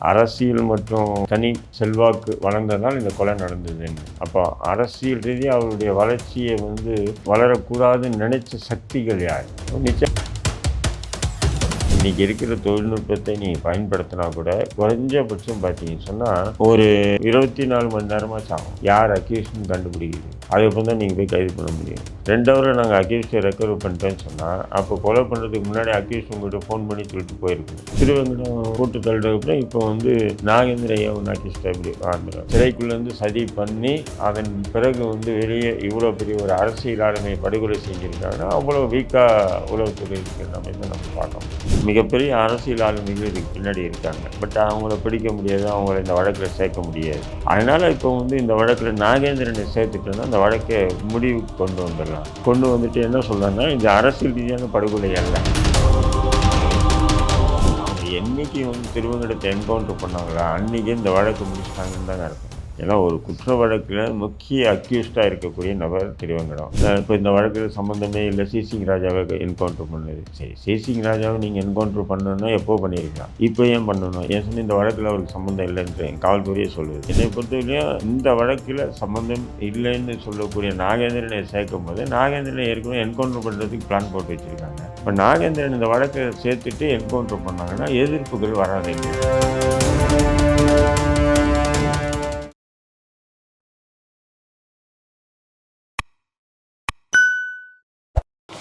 அரசியல் மற்றும் தனி செல்வாக்கு வளர்ந்ததால் இந்த கொலை நடந்ததுன்னு அப்போ அரசியல் ரீதியாக அவருடைய வளர்ச்சியை வந்து வளரக்கூடாதுன்னு நினைச்ச சக்திகள் யார்? நிச்சயம் இன்னைக்கு இருக்கிற தொழில்நுட்பத்தை நீங்கள் பயன்படுத்தினா கூட குறைஞ்சபட்சம் பார்த்தீங்கன்னு சொன்னால் ஒரு இருபத்தி நாலு மணி நேரமாக ஆகும் யார் அக்யூஸ்னு கண்டுபிடிக்குது? அதுக்கப்புறம் தான் நீங்கள் போய் கைது பண்ண முடியும். ரெண்டவரை நாங்கள் அக்யூஸ்டை ரெக்கவர் பண்ணிட்டோன்னு சொன்னால் அப்போ கொலை பண்ணுறதுக்கு முன்னாடி அக்யூஸ்ட் உங்கள்கிட்ட ஃபோன் பண்ணி சொல்லிட்டு போயிருக்கோம். திருவங்கடம் கூட்டு தள்ளுறதுக்கப்புறம் இப்போ வந்து நாகேந்திர ஐயாவும் அக்யூஸ்டை இப்படி வாழ்ந்துடும் சிறைக்குள்ளேருந்து சதி பண்ணி அதன் பிறகு வந்து வெளியே இவ்வளோ பெரிய ஒரு அரசியல் ஆளுமையை படுகொலை செஞ்சுருக்காங்கன்னா அவ்வளோ வீக்காக உளவுத்துறை இருக்கிற நம்ம நம்ம பார்க்கணும் மிகப்பெரிய அரசியல் ஆளுமைகள் இதுக்கு பின்னாடி இருக்காங்க. பட் அவங்கள பிடிக்க முடியாது அவங்கள இந்த வழக்கில் சேர்க்க முடியாது. அதனால் இப்போ வந்து இந்த வழக்கில் நாகேந்திரனை சேர்த்துட்டோன்னா அந்த வழக்கை முடிவுக்கு கொண்டு வந்துடலாம். கொண்டு வந்துட்டு என்ன சொல்கிறாங்கன்னா இது அரசியல் ரீதியான படுகொலை அல்ல. என்னைக்கு வந்து திருவங்கடத்தை என்கவுண்டர் பண்ணாங்களா அன்றைக்கி இந்த வழக்கு முடிச்சிட்டாங்கன்னு தாங்க இருக்கும் ஏன்னா ஒரு குற்ற வழக்கில் முக்கிய அக்யூஸ்டாக இருக்கக்கூடிய நபர் திருவங்கடம். இப்போ இந்த வழக்கில் சம்மந்தமே இல்லை. சிசிங் ராஜாவை என்கவுண்டர் பண்ணுது. சரி சிசிங் ராஜாவை நீங்கள் என்கவுண்டர் பண்ணணும்னா எப்போ பண்ணியிருக்கலாம் இப்போ ஏன் பண்ணணும்? ஏன் சொன்ன இந்த வழக்கில் அவருக்கு சம்மந்தம் இல்லைன்னு காவல்துறையே சொல்லுது. என்னை பொறுத்தவரையும் இந்த வழக்கில் சம்மந்தம் இல்லைன்னு சொல்லக்கூடிய நாகேந்திரனை சேர்க்கும் போது நாகேந்திரனை ஏற்கனவே என்கவுண்டர் பண்ணுறதுக்கு பிளான் போட்டு வச்சுருக்காங்க. இப்போ நாகேந்திரன் இந்த வழக்கை சேர்த்துட்டு என்கவுண்டர் பண்ணாங்கன்னா எதிர்ப்புகள் வராது.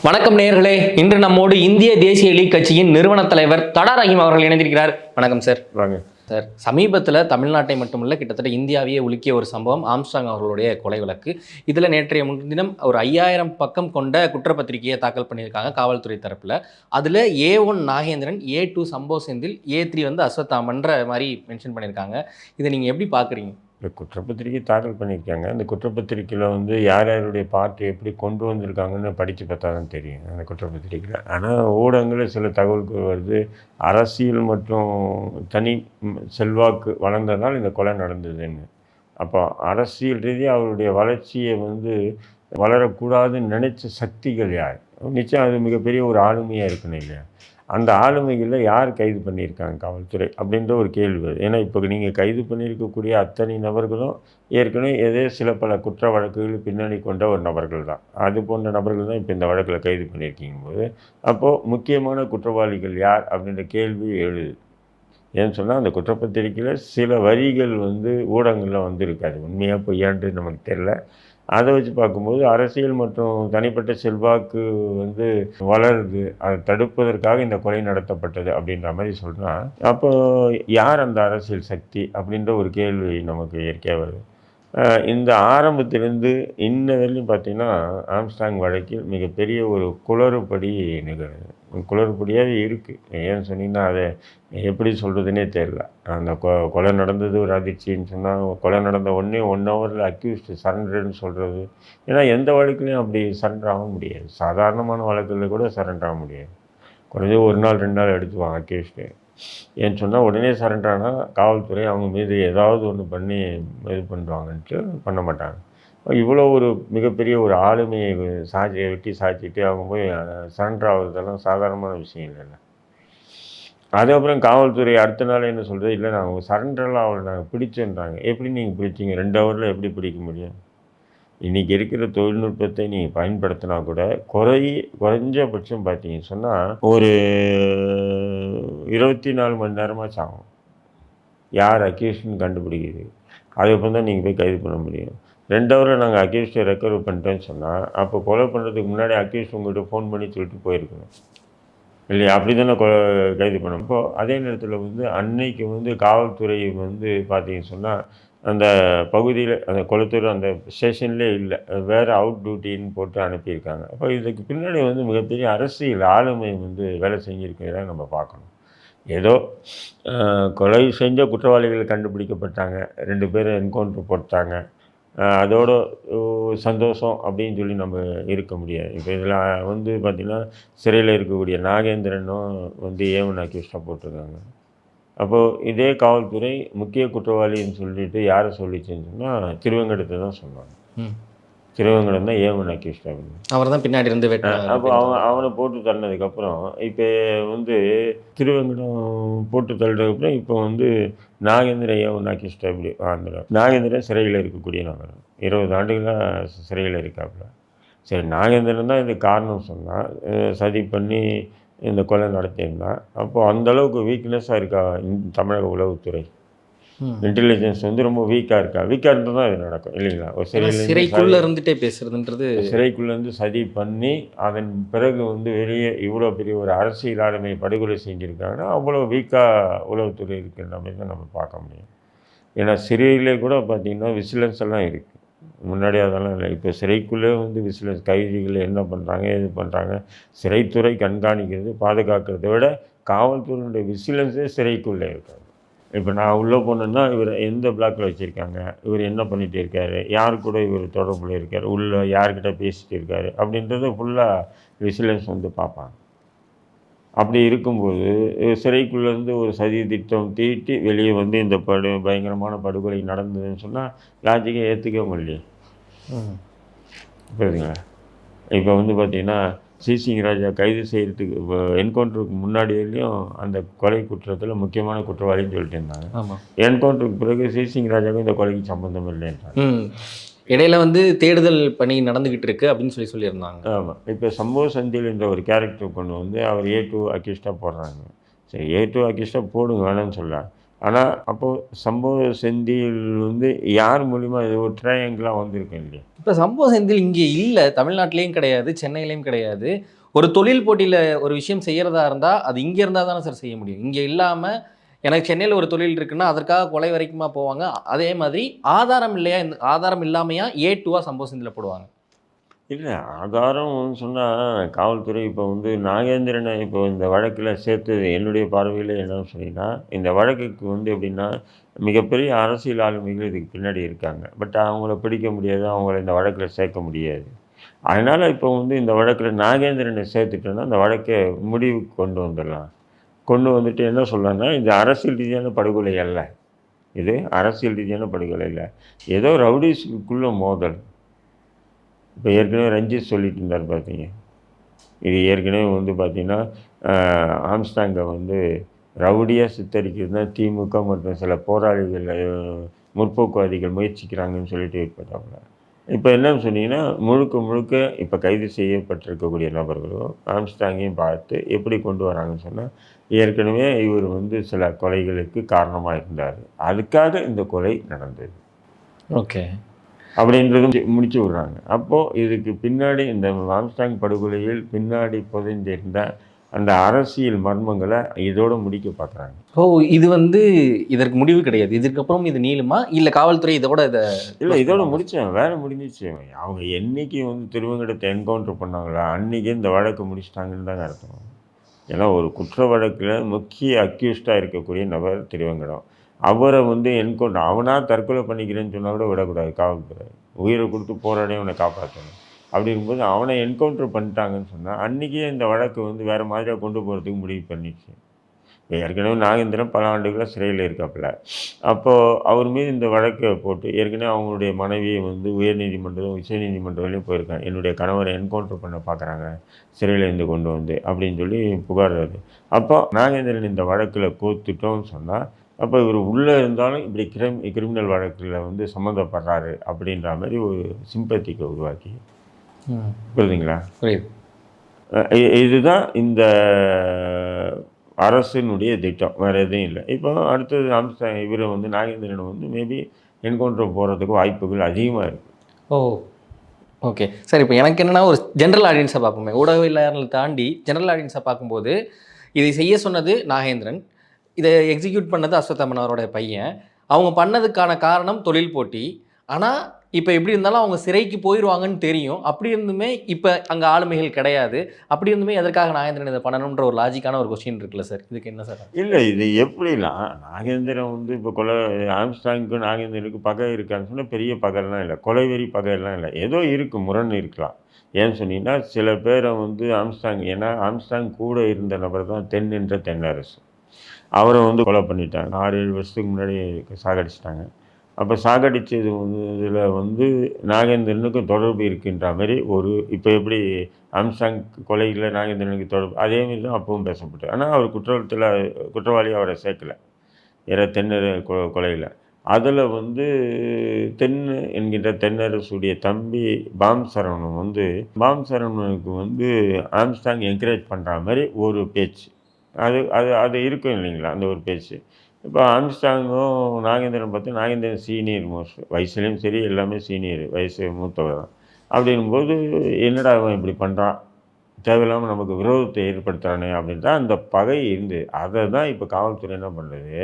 வணக்கம் நேயர்களே இன்று நம்மோடு இந்திய தேசிய லீக் கட்சியின் நிறுவன தலைவர் தடா ரஹீம் அவர்கள் இணைந்திருக்கிறார். வணக்கம் சார். சார் சமீபத்தில் தமிழ்நாட்டை மட்டுமல்ல கிட்டத்தட்ட இந்தியாவையே உலுக்கிய ஒரு சம்பவம் ஆம்ஸ்டாங் அவர்களுடைய கொலை வழக்கு. இதில் நேற்றைய முன்தினம் ஒரு ஐயாயிரம் பக்கம் கொண்ட குற்றப்பத்திரிகையை தாக்கல் பண்ணியிருக்காங்க காவல்துறை தரப்பில். அதில் A one Nagendran A two சம்பவ செந்தில் ஏ த்ரீ வந்து அஸ்வத்தாமன்ற மாதிரி மென்ஷன் பண்ணியிருக்காங்க. இதை நீங்கள் எப்படி பார்க்குறீங்க இப்போ குற்றப்பத்திரிக்கை தாக்கல் பண்ணியிருக்காங்க. அந்த குற்றப்பத்திரிக்கையில் வந்து யார் யாருடைய பார்ட்டி எப்படி கொண்டு வந்திருக்காங்கன்னு படித்து பார்த்தா தான் தெரியும். அந்த குற்றப்பத்திரிக்கையில். ஆனால் ஊடகங்களில் சில தகவல்கள் வருது. அரசியல் மற்றும் தனி செல்வாக்கு வளர்ந்ததால் இந்த கொலை நடந்ததுன்னு. அப்போ அரசியல் ரீதியாக அவருடைய வளர்ச்சியை வந்து வளரக்கூடாதுன்னு நினைச்ச சக்திகள் யார்? நிச்சயம் அது மிகப்பெரிய ஒரு ஆளுமையாக இருக்கணும் இல்லையா? அந்த ஆளுமைகளில் யார் கைது பண்ணியிருக்காங்க காவல்துறை அப்படின்ற ஒரு கேள்வி வருது. ஏன்னா இப்போ நீங்கள் கைது பண்ணியிருக்கக்கூடிய அத்தனை நபர்களும் ஏற்கனவே ஏதோ சில பல குற்ற வழக்குகள் பின்னணி கொண்ட ஒரு நபர்கள் தான். அது போன்ற நபர்கள் தான் இப்போ இந்த வழக்கில் கைது பண்ணியிருக்கீங்க போது அப்போது முக்கியமான குற்றவாளிகள் யார் அப்படின்ற கேள்வி எழுது. ஏன்னு சொன்னால் அந்த குற்றப்பத்திரிக்கையில் சில வரிகள் வந்து ஊடகங்களில் வந்திருக்காது உண்மையாக பொய்யான்றது நமக்கு தெரில அதை வச்சு பார்க்கும்போது அரசியல் மற்றும் தனிப்பட்ட செல்வாக்கு வந்து வளருது. அதை தடுப்பதற்காக இந்த கொலை நடத்தப்பட்டது அப்படின்ற மாதிரி சொல்கிறான் அப்போ யார் அந்த அரசியல் சக்தி அப்படின்ற ஒரு கேள்வி நமக்கு இயற்கையாக வருது. இந்த ஆரம்பத்திலேருந்து இன்ன வரையிலும் பார்த்தீங்கன்னா ஆம்ஸ்டாங் வழக்கில் மிகப்பெரிய ஒரு குளறுபடி நிகழ்வு குளறுபடியாகவே இருக்குது ஏன்னு சொன்னீங்கன்னா அதை எப்படி சொல்கிறதுனே தெரில அந்த கொ கொலை நடந்தது ஒரு அதிர்ச்சின்னு சொன்னால் கொலை நடந்த உடனே ஒன் ஹவரில் அக்யூஸ்டு சரண்டர்னு சொல்கிறது ஏன்னா எந்த வழக்குலையும் அப்படி சரண்டர் ஆக முடியாது. சாதாரணமான வழக்கில் கூட சரண்டர் ஆக முடியாது. குறைஞ்ச ஒரு நாள் ரெண்டு நாள் எடுத்துவாங்க அக்யூஸ்டு ஏன்னு சொன்னால் உடனே சரண்டர் ஆனால் காவல்துறை அவங்க மீது ஏதாவது ஒன்று பண்ணி இது பண்ணுவாங்கன்ட்டு பண்ண மாட்டாங்க. இவ்வளோ ஒரு மிகப்பெரிய ஒரு ஆளுமையை சாட்சியை வெட்டி சாய்ச்சிட்டு அவங்க போய் சரண்டர் ஆகுறதெல்லாம் சாதாரணமான விஷயம் இல்லைல்ல. அதுக்கப்புறம் காவல்துறை அடுத்த நாள் என்ன சொல்கிறது இல்லை நான் அவங்க சரண்டரெலாம் அவளை நாங்கள் பிடிச்சோன்றாங்க. எப்படி நீங்கள் பிடிச்சிங்க? ரெண்டு ஹவரில் எப்படி பிடிக்க முடியும்? இன்றைக்கி இருக்கிற தொழில்நுட்பத்தை நீங்கள் பயன்படுத்தினா கூட குறை குறைஞ்சபட்சம் பார்த்தீங்கன்னு சொன்னால் ஒரு இருபத்தி நாலு மணி நேரமாச்சும் ஆகும். யார் அக்யூஷன் கண்டுபிடிக்குது அதுக்கப்புறம் தான் நீங்கள் போய் கைது பண்ண முடியும். ரெண்டு ஹவரில் நாங்கள் அக்யூஸ்டை ரெக்கவர் பண்ணிட்டோன்னு சொன்னால் அப்போ கொலை பண்ணுறதுக்கு முன்னாடி அக்யூஸ்ட் உங்கள்கிட்ட ஃபோன் பண்ணி சொல்லிட்டு போயிருக்கணும். இல்லையா? அப்படி தானே கொ கைது பண்ணோம் இப்போது அதே நேரத்தில் வந்து அன்னைக்கு வந்து காவல்துறை வந்து பார்த்தீங்கன்னு சொன்னால் அந்த பகுதியில் அந்த குளத்தூர் அந்த ஸ்டேஷன்லேயே இல்லை. வேறு அவுட் டியூட்டின்னு போட்டு அனுப்பியிருக்காங்க. அப்போ இதுக்கு பின்னாடி வந்து மிகப்பெரிய அரசியல் ஆளுமை வந்து வேலை செஞ்சுருக்கிறத நம்ம பார்க்கணும். ஏதோ கொலை செஞ்ச குற்றவாளிகள் கண்டுபிடிக்கப்பட்டாங்க. ரெண்டு பேரும் என்கவுண்ட்ரு போட்டாங்க. அதோட சந்தோஷம் அப்படின்னு சொல்லி நம்ம இருக்க முடியாது. இப்போ இதில் வந்து பார்த்திங்கன்னா சிறையில் இருக்கக்கூடிய நாகேந்திரனும் வந்து ஏவன் அக்யூஸ்டாக போட்டிருக்காங்க. அப்போது இதே காவல்துறை முக்கிய குற்றவாளின்னு சொல்லிட்டு யாரை சொல்லிச்சுன்னு சொன்னால் திருவங்கடத்தை தான் சொன்னாங்க ம் திருவங்கடம் தான் ஏவன் அக்யூஸ்ட் அப்படின்னு அவர் தான் பின்னாடி இருந்து அப்போ அவன் அவனை போட்டு தள்ளினதுக்கப்புறம் இப்போ வந்து திருவங்கடம் போட்டு தள்ளினதுக்கப்புறம் இப்போ வந்து நாகேந்திர ஏவன் அக்யூஸ்ட் அப்படி ஆந்திரம் நாகேந்திரன் சிறையில் இருக்கக்கூடிய நபர். இருபது ஆண்டுகளாக சிறையில் இருக்காப்புல. சரி நாகேந்திரன் தான் இது காரணம் சொன்னான் சதி பண்ணி இந்த கொலை நடத்தியிருந்தான். அப்போது அந்தளவுக்கு வீக்னஸாக இருக்கா தமிழக உளவுத்துறை. இன்டெலிஜென்ஸ் வந்து ரொம்ப வீக்காக இருக்கா? வீக்காக இருந்தால் தான் இது நடக்கும் இல்லைங்களா? ஒரு சிறையில் சிறைக்குள்ள இருந்துட்டே பேசுறதுன்றது சிறைக்குள்ளேருந்து சதி பண்ணி அதன் பிறகு வந்து வெளியே இவ்வளோ பெரிய ஒரு அரசியல் ஆளுமை படுகொலை செஞ்சுருக்காங்கன்னா அவ்வளோ வீக்காக உளவுத்துறை இருக்குன்ற மாதிரி தான் நம்ம பார்க்க முடியும். ஏன்னா சிறையிலே கூட பார்த்திங்கன்னா விசிலன்ஸ் எல்லாம் இருக்குது முன்னாடி அதெல்லாம் இல்லை. இப்போ சிறைக்குள்ளே வந்து விசிலன்ஸ் கைதிகள் என்ன பண்ணுறாங்க எது பண்ணுறாங்க சிறைத்துறை கண்காணிக்கிறது பாதுகாக்கிறதை விட காவல்துறையினுடைய விசிலன்ஸே சிறைக்குள்ளே இருக்காங்க இப்போ நான் உள்ளே போனேன்னா இவர் எந்த பிளாக்கில் வச்சுருக்காங்க? இவர் என்ன பண்ணிகிட்டு இருக்காரு? யார் கூட இவர் தொடர்பில் இருக்கார்? உள்ள யார்கிட்ட பேசிட்டு இருக்காரு? அப்படின்றத ஃபுல்லாக விசிலன்ஸ் வந்து பார்ப்பாங்க. அப்படி இருக்கும்போது சிறைக்குள்ளேருந்து ஒரு சதி திட்டம் தீட்டி வெளியே வந்து இந்த படு பயங்கரமான படுகொலை நடந்ததுன்னு சொன்னால் லாஜிக்கை ஏற்றுக்க முடியல. புரியுதுங்களா? இப்போ வந்து பார்த்தீங்கன்னா சிசிங் ராஜா கைது செய்கிறதுக்கு என்கவுண்டருக்கு முன்னாடியிலையும் அந்த கொலை குற்றத்தில் முக்கியமான குற்றவாளின்னு சொல்லிட்டு இருந்தாங்க. என்கவுண்டருக்கு பிறகு சிசிங் ராஜாவுக்கும் இந்த கொலைக்கு சம்மந்தம் இல்லைன்றாங்க. இடையில வந்து தேடுதல் பணி நடந்துகிட்டு இருக்கு அப்படின்னு சொல்லி சொல்லியிருந்தாங்க. ஆமாம் இப்போ சம்பவ செந்தில் என்ற ஒரு கேரக்டர் கொண்டு வந்து அவர் ஏ டூ அக்யூஸ்டாக போடுறாங்க. சரி ஏ டூ அக்யூஸ்டாக போடுங்க வேணாம்னு சொல்ல ஆனால் அப்போது சம்பவ செந்தில் வந்து யார் மூலிமா இது ஒரு ட்ரையாங்கிளாக வந்திருக்கு இல்லையா இப்போ சம்பவ செந்தில் இங்கே இல்லை. தமிழ்நாட்டிலையும் கிடையாது சென்னையிலையும் கிடையாது. ஒரு தொழில் போட்டியில் ஒரு விஷயம் செய்கிறதா இருந்தால் அது இங்கே இருந்தால் தானே சார் செய்ய முடியும். இங்கே இல்லாமல் எனக்கு சென்னையில் ஒரு தொழில் இருக்குன்னா அதற்காக கொலை வரைக்குமா போவாங்க? அதே மாதிரி ஆதாரம் இல்லையா? இந்த ஆதாரம் இல்லாமையா ஏ டூவாக சம்பவ செந்தில் போடுவாங்க. இல்லை ஆதாரம் சொன்னால் காவல்துறை இப்போ வந்து நாகேந்திரனை இப்போ இந்த வழக்கில் சேர்த்து என்னுடைய பார்வையில் என்னன்னு சொன்னீங்கன்னா இந்த வழக்குக்கு வந்து எப்படின்னா மிகப்பெரிய அரசியல் ஆளுமைகள் இதுக்கு பின்னாடி இருக்காங்க. பட் அவங்கள பிடிக்க முடியாது அவங்கள இந்த வழக்கில் சேர்க்க முடியாது. அதனால் இப்போ வந்து இந்த வழக்கில் நாகேந்திரனை சேர்த்துட்டோன்னா அந்த வழக்கை முடிவுக்கு கொண்டு வந்துடலாம். கொண்டு வந்துட்டு என்ன சொல்லலாம்னா இது அரசியல் ரீதியான படுகொலை அல்ல. இது அரசியல் ரீதியான படுகொலை இல்லை ஏதோ ரவுடிஸ்க்குள்ள மோதல். இப்போ ஏற்கனவே ரஞ்சித் சொல்லிட்டு இருந்தார் பார்த்தீங்க. இது ஏற்கனவே வந்து பார்த்தீங்கன்னா ஆம்ஸ்டாங்கை வந்து ரவுடியாக சித்தரிக்கிறது தான் திமுக மற்றும் சில போராளிகள் முற்போக்குவாதிகள் முயற்சிக்கிறாங்கன்னு சொல்லிட்டு ஏற்பட்டாங்க இப்போ என்னன்னு சொன்னீங்கன்னா முழுக்க முழுக்க இப்போ கைது செய்யப்பட்டிருக்கக்கூடிய நபர்களும் ஆம்ஸ்டாங்கையும் பார்த்து எப்படி கொண்டு வராங்கன்னு சொன்னால் ஏற்கனவே இவர் வந்து சில கொலைகளுக்கு காரணமாக இருந்தார். அதுக்காக இந்த கொலை நடந்தது. ஓகே. அப்படின்றதும் சி- முடிச்சு விடுறாங்க. அப்போது இதுக்கு பின்னாடி இந்த ஆம்ஸ்டாங் படுகொலையில் பின்னாடி புதைந்திருந்த அந்த அரசியல் மர்மங்களை இதோட முடிக்க பார்க்குறாங்க. ஓ இது வந்து இதற்கு முடிவு கிடையாது. இதுக்கப்புறம் இது நீளுமா? இல்லை காவல்துறை இதோட இதை இல்லை இதோட முடிச்சேன் வேலை முடிஞ்சிச்சு. அவங்க என்னைக்கு வந்து திருவங்கடத்தை என்கவுண்டர் பண்ணாங்களோ அன்னைக்கே இந்த வழக்கு முடிச்சிட்டாங்கன்னு தாங்க அர்த்தம். ஏன்னா ஒரு குற்ற வழக்கில் முக்கிய அக்யூஸ்டாக இருக்கக்கூடிய நபர் திருவங்கடம். அவரை வந்து என்கவுண்டர் அவனாக தற்கொலை பண்ணிக்கிறேன்னு சொன்னால் கூட விடக்கூடாது. காவல்துறை. உயிரை கொடுத்து போராடி அவனை காப்பாற்றணும் அப்படி இருக்கும்போது அவனை என்கவுண்டர் பண்ணிட்டாங்கன்னு சொன்னால் அன்றைக்கே இந்த வழக்கு வந்து வேறு மாதிரியாக கொண்டு போகிறதுக்கு முடிவு பண்ணிடுச்சு. ஏற்கனவே நாகேந்திரன் பல ஆண்டுகளாக சிறையில் இருக்காப்புல. அப்போது அவர் மீது இந்த வழக்கை போட்டு ஏற்கனவே அவங்களுடைய மனைவியை வந்து உயர்நீதிமன்றம் உச்சநீதிமன்றம் வரையும் போயிருக்காங்க. என்னுடைய கணவரை என்கவுண்டர் பண்ண பார்க்குறாங்க சிறையிலேருந்து கொண்டு வந்து அப்படின்னு சொல்லி புகார் வருது அப்போ நாகேந்திரன் இந்த வழக்கில் கோத்துட்டோம்னு சொன்னால் அப்போ இவர் உள்ளே இருந்தாலும் இப்படி கிரிம் கிரிமினல் வழக்கில் வந்து சம்மந்தப்படுறாரு அப்படின்ற மாதிரி ஒரு சிம்பத்திக்கை உருவாக்கி. ம், புரியுதுங்களா? இதுதான் இந்த அரசினுடைய திட்டம். வேறு எதுவும் இல்லை. இப்போ அடுத்தது அம்ச இவர் வந்து நாகேந்திரன் வந்து மேபி என்கவுண்டர் போகிறதுக்கு வாய்ப்புகள் அதிகமாக இருக்குது ஓ ஓகே. சார் இப்போ எனக்கு என்னன்னா ஒரு ஜென்ரல் ஆடியன்ஸை பார்ப்போமே. ஊடகவியலாளர்களை தாண்டி ஜென்ரல் ஆடியன்ஸை பார்க்கும்போது இதை செய்ய சொன்னது நாகேந்திரன். இதை எக்ஸிக்யூட் பண்ணது அஸ்வத்தமனவரோட பையன். அவங்க பண்ணதுக்கான காரணம் தொழில் போட்டி. ஆனால் இப்போ எப்படி இருந்தாலும் அவங்க சிறைக்கு போயிடுவாங்கன்னு தெரியும். அப்படி இருந்துமே இப்போ அங்கே ஆளுமைகள் கிடையாது. அப்படி இருந்துமே எதற்காக நாகேந்திரன் இதை பண்ணணுன்ற ஒரு லாஜிக்கான ஒரு கொஸ்டின் இருக்குல்ல சார் இதுக்கு என்ன சார் இல்லை இது எப்படிலாம் நாகேந்திரன் வந்து இப்போ கொலை ஆம்ஸ்டாங்க்கு நாகேந்திரனுக்கு பகை இருக்கான்னு சொன்னால் பெரிய பகைலாம் இல்லை. கொலைவெறி பகையெல்லாம் இல்லை. ஏதோ இருக்குது முரண் இருக்கலாம். ஏன்னு சொன்னீங்கன்னா சில பேரை வந்து ஆம்ஸ்டாங் ஏன்னா ஆம்ஸ்டாங் கூட இருந்த நபர் தான் தென் என்ற தென்னரசு. அவரை வந்து கொலை பண்ணிட்டாங்க. ஆறு ஏழு வருஷத்துக்கு முன்னாடி சாகடிச்சிட்டாங்க. அப்போ சாகடிச்சது வந்து இதில் வந்து நாகேந்திரனுக்கும் தொடர்பு இருக்கின்ற மாதிரி ஒரு இப்போ எப்படி அம்சாங் கொலையில் நாகேந்திரனுக்கு தொடர்பு அதே மாதிரி தான் அப்பவும் பேசப்பட்டு ஆனால் அவர் குற்றத்தில் குற்றவாளி அவரை சேர்க்கல. இற தென்னர் கொ கொலையில். அதில் வந்து தென் என்கின்ற தென்னரசுடைய தம்பி பாம் சரவணன் வந்து பாம் சரவணனுக்கு வந்து ஆம்ஸ்டாங் என்கரேஜ் பண்ணுற மாதிரி ஒரு பேச்சு. அது அது அது இருக்கும் இல்லைங்களா அந்த ஒரு பேச்சு. இப்போ ஆம்ஸ்டாங்கும் நாகேந்திரன் பார்த்து நாகேந்திரன் சீனியர் மோஸ்ட் வயசுலேயும் சரி எல்லாமே சீனியர் வயசு மூத்தவர் தான். அப்படிங்கும்போது என்னடா அவன் இப்படி பண்ணுறான் தேவையில்லாமல் நமக்கு விரோதத்தை ஏற்படுத்துறானே அப்படின்ட்டு அந்த பகை இருந்து அதை தான் இப்போ காவல்துறை என்ன பண்ணுறது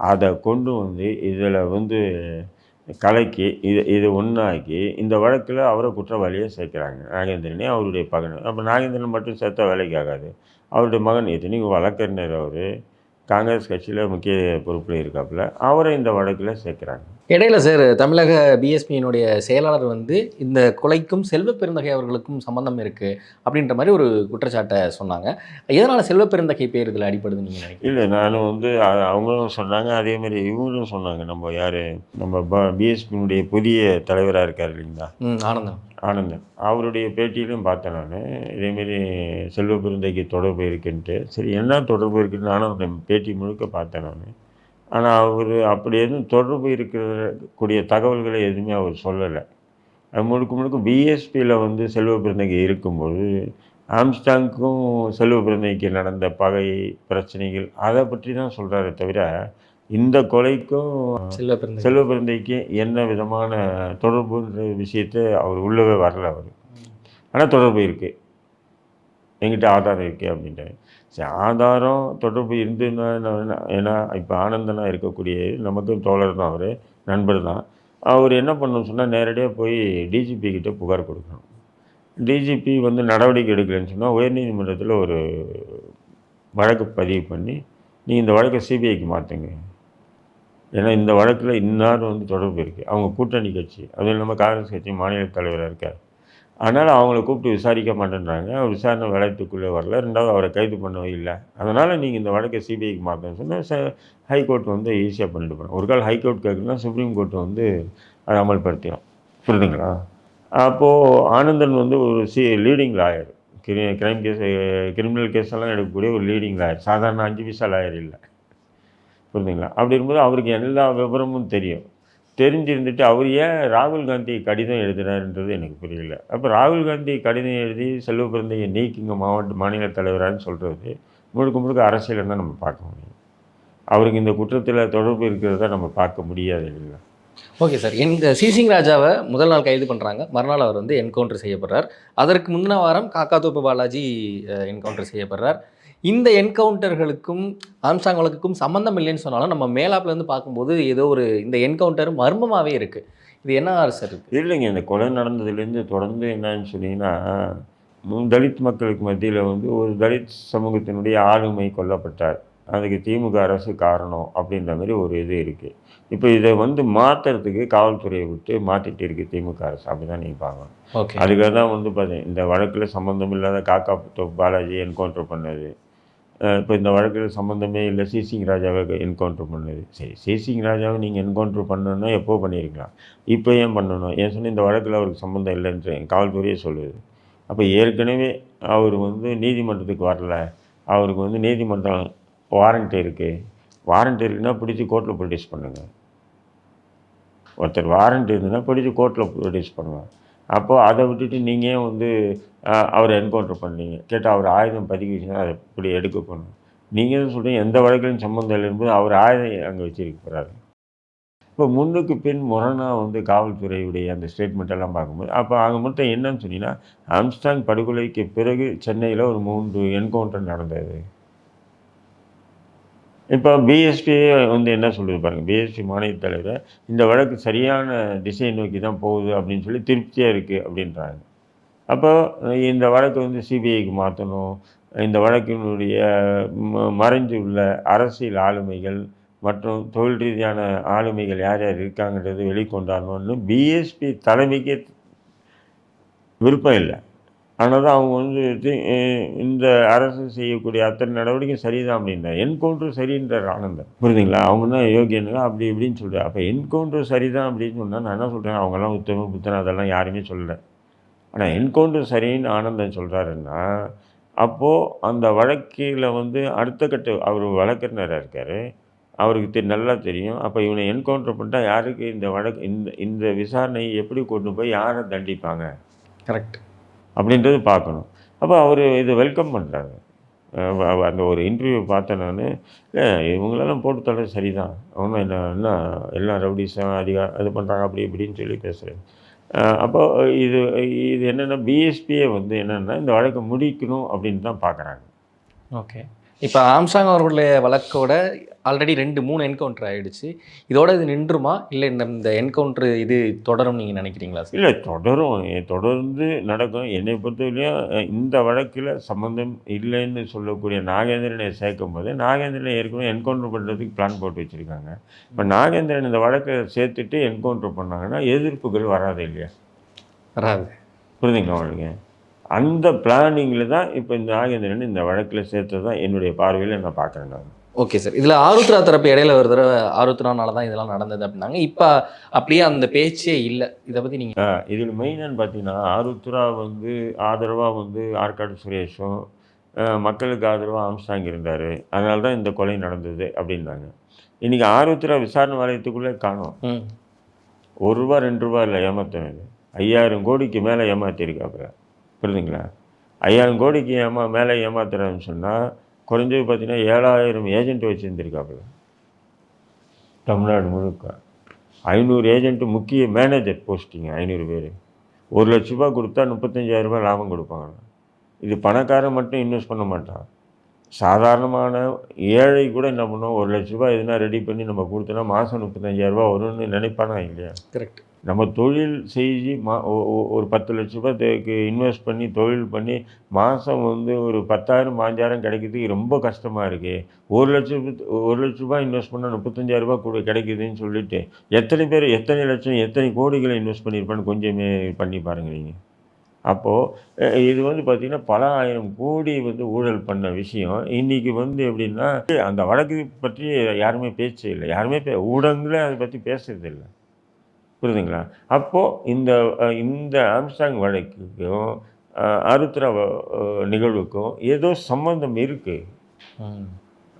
அதை கொண்டு வந்து இதில் வந்து கலைக்கு இது இது ஒன்றாக்கி இந்த வழக்கில் அவரை குற்றவாளியை சேர்க்குறாங்க. நாகேந்திரனே அவருடைய பகன் அப்போ நாகேந்திரன் மட்டும் சேர்த்தா வேலைக்கு ஆகாது. அவருடைய மகன் இத்தனைக்கும் வழக்கறிஞர் அவர். காங்கிரஸ் கட்சியில் முக்கிய பொறுப்பில் இருக்காப்புல. அவரை இந்த வழக்கில் சேர்க்குறாங்க. இடையில சார் தமிழக பிஎஸ்பியினுடைய செயலாளர் வந்து இந்த கொலைக்கும் செல்வ பெருந்தகை அவர்களுக்கும் சம்பந்தம் இருக்கு அப்படின்ற மாதிரி ஒரு குற்றச்சாட்டை சொன்னாங்க. எதனால செல்வ பெருந்தகை பேர் இதில் அடிப்படுதுன்னு நீங்க நினைக்கிறீங்க? இல்லை நானும் வந்து அவங்களும் சொன்னாங்க அதே மாதிரி இவங்களும் சொன்னாங்க. நம்ம யார் நம்ம பிஎஸ்பியினுடைய புதிய தலைவராக இருக்கார் இல்லைங்களா? ம் ஆனந்தம் ஆனந்தன். அவருடைய பேட்டியிலும் பார்த்தேன் நான். இதேமாரி செல்வ பெருந்தைக்கு தொடர்பு இருக்குன்ட்டு. சரி என்ன தொடர்பு இருக்குன்னு நானும் பேட்டி முழுக்க பார்த்தேன் நான். ஆனால் அவர் அப்படி எதுவும் தொடர்பு இருக்கக்கூடிய தகவல்களை எதுவுமே அவர் சொல்லலை. முழுக்க முழுக்க பிஎஸ்பியில் வந்து செல்வ பெருந்தகை இருக்கும்போது ஆம்ஸ்டாங்க்கும் செல்வ பெருந்தைக்கு நடந்த பகை பிரச்சனைகள் அதை பற்றி தான் சொல்கிறாரே தவிர இந்த கொலைக்கும் செல்வ செல்வ பிறந்தைக்கு என்ன விதமான தொடர்புன்ற விஷயத்தை அவர் உள்ளவே வரல அவர். ஆனால் தொடர்பு இருக்குது என்கிட்ட ஆதாரம் இருக்குது அப்படின்ட்டு சரி ஆதாரம் தொடர்பு இருந்துன்னா ஏன்னா இப்போ ஆனந்தனாக இருக்கக்கூடிய நமக்கும் தோழர் தான் அவர் நண்பர் தான். அவர் என்ன பண்ணணும் சொன்னால் நேரடியாக போய் டிஜிபி கிட்டே புகார் கொடுக்கணும். டிஜிபி வந்து நடவடிக்கை எடுக்கலைன்னு சொன்னால் உயர்நீதிமன்றத்தில் ஒரு வழக்கு பதிவு பண்ணி நீ இந்த வழக்கை சிபிஐக்கு மாற்றுங்க ஏன்னா இந்த வழக்கில் இன்னார் வந்து தொடர்பு இருக்குது அவங்க கூட்டணி கட்சி அதுவும் இல்லாமல் காங்கிரஸ் கட்சி மாநில தலைவராக இருக்கார். அதனால் அவங்கள கூப்பிட்டு விசாரிக்க மாட்டேன்றாங்க. அவர் விசாரணை வளையத்துக்குள்ளே வரல. ரெண்டாவது அவரை கைது பண்ணவே இல்லை. அதனால் நீங்கள் இந்த வழக்கை சிபிஐக்கு மாற்றணும்னு சொன்னால் ச ஹைகோர்ட் வந்து ஈஸியாக பண்ணிட்டு போகிறோம் ஒரு கால் ஹைகோர்ட் கேட்குன்னா சுப்ரீம் கோர்ட் வந்து அதை அமல்படுத்திடும். புரியுதுங்களா? அப்போது ஆனந்தன் வந்து ஒரு சி லீடிங் லாயர் கிரி கிரைம் கேஸ் கிரிமினல் கேஸ் எல்லாம் எடுக்கக்கூடிய ஒரு லீடிங் லாயர் சாதாரண அஞ்சு பைசா லாயர் இல்லை. புரிஞ்சுங்களா அப்படி இருக்கும்போது அவருக்கு எல்லா விவரமும் தெரியும். தெரிஞ்சிருந்துட்டு அவர் ஏன் ராகுல் காந்தி கடிதம் எழுதினார்ன்றது எனக்கு புரியல. அப்போ ராகுல் காந்தி கடிதம் எழுதி செல்வ பிறந்தையை நீக்கிங்க மாவட்ட மாநில தலைவரான்னு சொல்கிறது முழுக்க முழுக்க அரசியல் தான் நம்ம பார்க்க முடியும். அவருக்கு இந்த குற்றத்தில் தொடர்பு இருக்கிறத நம்ம பார்க்க முடியாது இல்லைங்களா? Okay sir. இந்த சிசிங் ராஜாவை முதல் நாள் கைது பண்ணுறாங்க மறுநாள் அவர் வந்து என்கவுண்டர் செய்யப்படுறார். அதற்கு முந்தின வாரம் காக்காத்தோப்பு பாலாஜி என்கவுண்டர் செய்யப்படுறார். இந்த என்கவுண்டர்களுக்கும் ஆம்சாங் வழக்குக்கும் சம்மந்தம் இல்லைன்னு சொன்னாலும் நம்ம மேலாப்ல இருந்து பார்க்கும்போது ஏதோ ஒரு இந்த என்கவுண்டர் மர்மமாகவே இருக்குது இது என்ன சார் இல்லைங்க இந்த கொலை நடந்ததுலேருந்து தொடர்ந்து என்னன்னு சொன்னீங்கன்னா தலித் மக்களுக்கு மத்தியில் வந்து ஒரு தலித் சமூகத்தினுடைய ஆளுமை கொல்லப்பட்டார். அதுக்கு திமுக அரசு காரணம் அப்படின்ற மாதிரி ஒரு இது இருக்குது இப்போ இதை வந்து மாற்றுறதுக்கு காவல்துறையை விட்டு மாற்றிட்டு இருக்கு திமுக அரசு. அப்படி தான் ஓகே. அதுக்காக தான் வந்து பார்த்தீங்க இந்த வழக்கில் சம்மந்தம் இல்லாத காக்கா பாலாஜி என்கவுண்டர் பண்ணது. இப்போ இந்த வழக்கில் சம்மந்தமே இல்லை. சிசிங் ராஜாவை என்கவுண்டர் பண்ணது. சரி சிசிங் ராஜாவை நீங்கள் என்கவுண்டர் பண்ணணும்னா எப்போ பண்ணியிருக்கலாம்? இப்போ ஏன் பண்ணணும்? ஏன் சொன்னால் இந்த வழக்கில் அவருக்கு சம்மந்தம் இல்லைன்ற காவல்துறையே சொல்லுது. அப்போ ஏற்கனவே அவர் வந்து நீதிமன்றத்துக்கு வரல. அவருக்கு வந்து நீதிமன்றம் வாரண்ட் இருக்குது வாரண்ட் இருக்குன்னா பிடிச்சி கோர்ட்டில் ப்ரொடியூஸ் பண்ணுங்கள் ஒருத்தர் வாரண்ட் இருந்ததுன்னா பிடிச்சி கோர்ட்டில் ப்ரொடியூஸ் பண்ணுவேன் அப்போது அதை விட்டுட்டு நீங்கள் வந்து அவரை என்கவுண்டர் பண்ணீங்க. கேட்டால் அவர் ஆயுதம் பதுக்கி வச்சுன்னா அதை இப்படி எடுக்க போகணும் நீங்கள் தான் சொல்கிறீங்க எந்த வழக்கிலும் சம்மந்தம் இல்லைன்போது அவர் ஆயுதம் அங்கே வச்சிருக்க போகிறாரு இப்போ முன்னுக்கு பின் முரணாக வந்து காவல்துறையுடைய அந்த ஸ்டேட்மெண்ட்டெல்லாம் பார்க்கும்போது அப்போ அங்கே மொத்தம் என்னன்னு சொன்னீங்கன்னா ஆம்ஸ்டாங் படுகொலைக்கு பிறகு சென்னையில் ஒரு மூன்று என்கவுண்டர் நடந்தது. இப்போ பிஎஸ்பி வந்து என்ன சொல்லுது பாருங்கள் பிஎஸ்பி மாநில தலைவர் இந்த வழக்கு சரியான திசையை நோக்கி தான் போகுது அப்படின்னு சொல்லி திருப்தியாக இருக்குது அப்படின்றாங்க. அப்போ இந்த வழக்கு வந்து சிபிஐக்கு மாற்றணும் இந்த வழக்கினுடைய ம- மறைஞ்சு உள்ள அரசியல் ஆளுமைகள் மற்றும் தொழில் ரீதியான ஆளுமைகள் யார் யார் இருக்காங்கன்றது வெளிக்கொண்டாடணும்னு பிஎஸ்பி தலைமைக்கு விருப்பம் இல்லை. ஆனால் தான் அவங்க வந்து இந்த அரசு செய்யக்கூடிய அத்தனை நடவடிக்கை சரிதான் அப்படின்ற என்கவுண்டர் சரின்றார் ஆனந்தன். புரியுதுங்களா? அவங்க தான் யோகியனுங்க? அப்படி இப்படின்னு சொல்கிறார் அப்போ என்கவுண்டர் சரிதான் அப்படின்னு சொன்னால் நான் என்ன சொல்கிறேன் அவங்கெல்லாம் உத்தம புத்தன் அதெல்லாம் யாருமே சொல்லலை. ஆனால் என்கவுண்டர் சரின்னு ஆனந்தன் சொல்கிறாருன்னா அப்போது அந்த வழக்கில் வந்து அடுத்த கட்ட அவர் வழக்கறிஞராக இருக்கார். அவருக்கு தெ நல்லா தெரியும். அப்போ இவனை என்கவுண்டர் பண்ணிட்டா யாருக்கு இந்த வழக்கு இந்த இந்த விசாரணையை எப்படி கொண்டு போய் யாரை தண்டிப்பாங்க? கரெக்ட். அப்படின்றது பார்க்கணும். அப்போ அவர் இதை வெல்கம் பண்ணுறாங்க அந்த ஒரு இன்டர்வியூ பார்த்தேன் நான். இவங்களெல்லாம் போட்டு தர சரிதான். அவனும் என்ன என்ன எல்லாம் ரவுடிஸாக அதிகா இது பண்ணுறாங்க அப்படி இப்படின்னு சொல்லி பேசுகிறேன் அப்போ இது இது என்னென்னா பிஎஸ்பியை வந்து என்னென்னா இந்த வழக்கை முடிக்கணும் அப்படின்னு தான் பார்க்குறாங்க. ஓகே. இப்போ ஆம்சாங் அவர்களுடைய வழக்கோட ஆல்ரெடி ரெண்டு மூணு என்கவுண்டர் ஆயிடுச்சு. இதோட இது நின்றுமா? இல்லை இந்த இந்த என்கவுண்டர் இது தொடரும் நீங்கள் நினைக்கிறீங்களா சார் இல்லை தொடரும். தொடர்ந்து நடக்கும். என்னை பொறுத்தவரையும் இந்த வழக்கில் சம்மந்தம் இல்லைன்னு சொல்லக்கூடிய நாகேந்திரனை சேர்க்கும் போது நாகேந்திரனை ஏற்கனவே என்கவுண்டர் பண்ணுறதுக்கு பிளான் போட்டு வச்சுருக்காங்க. இப்போ நாகேந்திரன் இந்த வழக்கை சேர்த்துட்டு என்கவுண்டர் பண்ணாங்கன்னா எதிர்ப்புகள் வராது இல்லையா? வராது. புரியுதுங்களா உங்களுக்கு? அந்த பிளானிங்கில் தான் இப்போ இந்த நாகேந்திரன் இந்த வழக்கில் சேர்த்தது தான் என்னுடைய பார்வையில் நான் பார்க்குறேன் நான். ஓகே சார் இதில் ஆருத்ரா தரப்பு இடையில ஒரு தடவை ஆருத்ரானால தான் இதெல்லாம் நடந்தது அப்படின்னாங்க. இப்போ அப்படியே அந்த பேச்சே இல்லை. இதை பற்றி நீங்கள் இதில் மெயினான்னு பார்த்தீங்கன்னா ஆருத்ரா வந்து ஆதரவாக வந்து ஆற்காடு சுரேஷும் மக்களுக்கு ஆதரவாக ஆம்ஸ்டாங் இருந்தார். அதனால தான் இந்த கொலை நடந்தது அப்படின்னாங்க. இன்றைக்கி ஆருத்ரா விசாரணை வலயத்துக்குள்ளே காணோம். ஒரு ரூபா ரெண்டு ரூபா இல்லை ஏமாத்தினது. ஐயாயிரம் கோடிக்கு மேலே ஏமாற்றிருக்காப்புல புரியுதுங்களா ஐயாயிரம் கோடிக்கு ஏமா மேலே ஏமாத்துறான்னு சொன்னால் குறைஞ்சது பார்த்தீங்கன்னா ஏழாயிரம் ஏஜென்ட் வச்சுருந்துருக்காப்புல. தமிழ்நாடு முழுக்க. ஐநூறு ஏஜென்ட்டு முக்கிய மேனேஜர் போஸ்டிங் ஐநூறு பேர். ஒரு லட்ச ரூபா கொடுத்தா முப்பத்தஞ்சாயிரம் ரூபாய் லாபம் கொடுப்பாங்க. இது பணக்காரன் மட்டும் இன்வெஸ்ட் பண்ண மாட்டான். சாதாரணமான ஏழை கூட என்ன பண்ணுவோம் ஒரு லட்ச ரூபா எதுனா ரெடி பண்ணி நம்ம கொடுத்தோன்னா மாதம் முப்பத்தஞ்சாயிரரூபா வரும்னு நினைப்பானா இல்லையா? கரெக்ட் நம்ம தொழில் செஞ்சு மா ஒ- ஒரு பத்து லட்ச ரூபாய்க்கு இன்வெஸ்ட் பண்ணி தொழில் பண்ணி மாதம் வந்து ஒரு பத்தாயிரம் பாஞ்சாயிரம் கிடைக்கிறதுக்கு ரொம்ப கஷ்டமாக இருக்குது ஒரு லட்ச ஒரு லட்ச ரூபாய் இன்வெஸ்ட் பண்ணால் முப்பத்தஞ்சாயிரரூபா கூட கிடைக்குதுன்னு சொல்லிட்டு எத்தனை பேர் எத்தனை லட்சம் எத்தனை கோடிகளை இன்வெஸ்ட் பண்ணியிருப்பான்னு கொஞ்சமே பண்ணி பாருங்க நீங்கள் அப்போது இது வந்து பார்த்திங்கன்னா பல ஆயிரம் கோடி வந்து ஊழல் பண்ண விஷயம். இன்றைக்கி வந்து எப்படின்னா அந்த வழக்கு பற்றி யாருமே பேச்சே இல்லை. யாருமே பே ஊடகங்களே அதை பற்றி பேசுறதில்லை. புரியுதுங்களா அப்போது இந்த இந்த ஆம்ஸ்டாங் வழக்குக்கும் ஆருத்ரா நிகழ்வுக்கும் ஏதோ சம்பந்தம் இருக்குது ம்.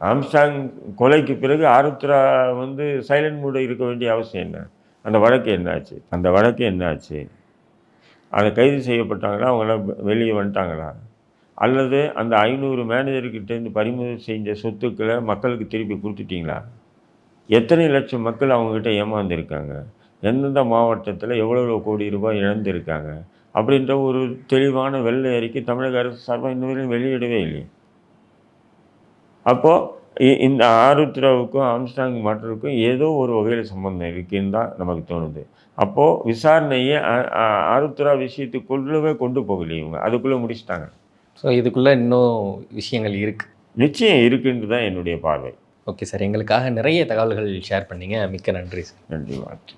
ஆம்ஸ்டாங் கொலைக்கு பிறகு ஆருத்ரா வந்து சைலண்ட் மூட இருக்க வேண்டிய அவசியம் என்ன? அந்த வழக்கு என்னாச்சு? அந்த வழக்கு என்னாச்சு? அதை கைது செய்யப்பட்டாங்களா? அவங்களாம் வெளியே வந்துட்டாங்களா? அல்லது அந்த ஐநூறு மேனேஜர்கிட்டேருந்து பறிமுதல் செஞ்ச சொத்துக்களை மக்களுக்கு திருப்பி கொடுத்துட்டீங்களா? எத்தனை லட்சம் மக்கள் அவங்கக்கிட்ட ஏமாந்துருக்காங்க? எந்தெந்த மாவட்டத்தில் எவ்வளோ கோடி ரூபாய் இழந்திருக்காங்க அப்படின்ற ஒரு தெளிவான வெள்ளை அறிக்கை தமிழக அரசு சார்பாக இன்ன வரையும் வெளியிடவே இல்லையே. அப்போது இந்த ஆருத்ராவுக்கும் ஆம்ஸ்டாங் மாற்றருக்கும் ஏதோ ஒரு வகையில் சம்பந்தம் இருக்குன்னு தான் நமக்கு தோணுது. அப்போது விசாரணையை ஆருத்ரா விஷயத்துக்குள்ளவே கொண்டு போகலையே இவங்க. அதுக்குள்ளே முடிச்சிட்டாங்க. ஸோ இதுக்குள்ளே இன்னும் விஷயங்கள் இருக்குது நிச்சயம் இருக்குன்னு தான் என்னுடைய பார்வை. ஓகே சார் எங்களுக்காக நிறைய தகவல்கள் ஷேர் பண்ணீங்க. மிக்க நன்றி சார் நன்றி வாழ்த்து.